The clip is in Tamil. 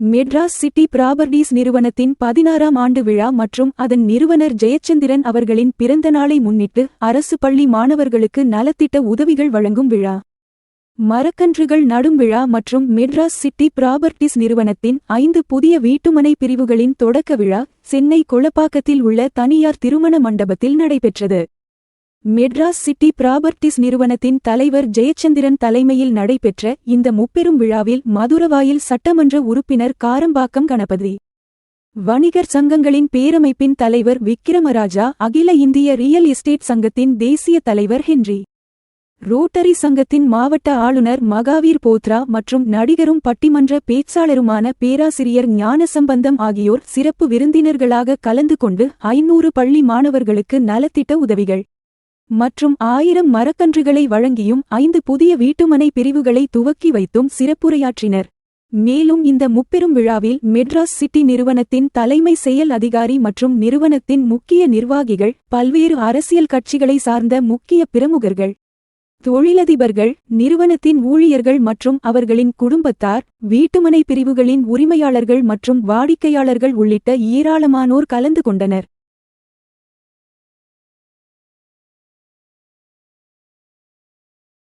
மெட்ராஸ் சிட்டி ப்ராபர்டீஸ் நிறுவனத்தின் பதினாறாம் ஆண்டு விழா மற்றும் அதன் நிறுவனர் ஜெயச்சந்திரன் அவர்களின் பிறந்த நாளை முன்னிட்டு அரசு பள்ளி மாணவர்களுக்கு நலத்திட்ட உதவிகள் வழங்கும் விழா. மரக்கன்றுகள் நடும் விழா மற்றும் மெட்ராஸ் சிட்டி ப்ராபர்டீஸ் நிறுவனத்தின் ஐந்து புதிய வீட்டுமனை பிரிவுகளின் தொடக்க விழா சென்னை கொளப்பாக்கத்தில் உள்ள தனியார் திருமண மண்டபத்தில் நடைபெற்றது. மெட்ராஸ் சிட்டி ப்ராபர்ட்டிஸ் நிறுவனத்தின் தலைவர் ஜெயச்சந்திரன் தலைமையில் நடைபெற்ற இந்த முப்பெரும் விழாவில் மதுரவாயில் சட்டமன்ற உறுப்பினர் காரம்பாக்கம் கணபதி வணிகர் சங்கங்களின் பேரமைப்பின் தலைவர் விக்கிரமராஜா அகில இந்திய ரியல் எஸ்டேட் சங்கத்தின் தேசிய தலைவர் ஹென்றி ரோட்டரி சங்கத்தின் மாவட்ட ஆளுநர் மகாவீர் போத்ரா மற்றும் நடிகரும் பட்டிமன்ற பேச்சாளருமான பேராசிரியர் ஞானசம்பந்தம் ஆகியோர் சிறப்பு விருந்தினர்களாக கலந்து கொண்டு ஐநூறு பள்ளி மாணவர்களுக்கு நலத்திட்ட உதவிகள் மற்றும் ஆயிரம் மரக்கன்றுகளை வழங்கியும் ஐந்து புதிய வீட்டுமனை பிரிவுகளை துவக்கி வைத்தும் சிறப்புரையாற்றினர். மேலும் இந்த முப்பெரும் விழாவில் மெட்ராஸ் சிட்டி நிறுவனத்தின் தலைமை செயல் அதிகாரி மற்றும் நிறுவனத்தின் முக்கிய நிர்வாகிகள் பல்வேறு அரசியல் கட்சிகளை சார்ந்த முக்கிய பிரமுகர்கள் தொழிலதிபர்கள் நிறுவனத்தின் ஊழியர்கள் மற்றும் அவர்களின் குடும்பத்தார் வீட்டுமனை பிரிவுகளின் உரிமையாளர்கள் மற்றும் வாடிக்கையாளர்கள் உள்ளிட்ட ஏராளமானோர் கலந்து கொண்டனர்.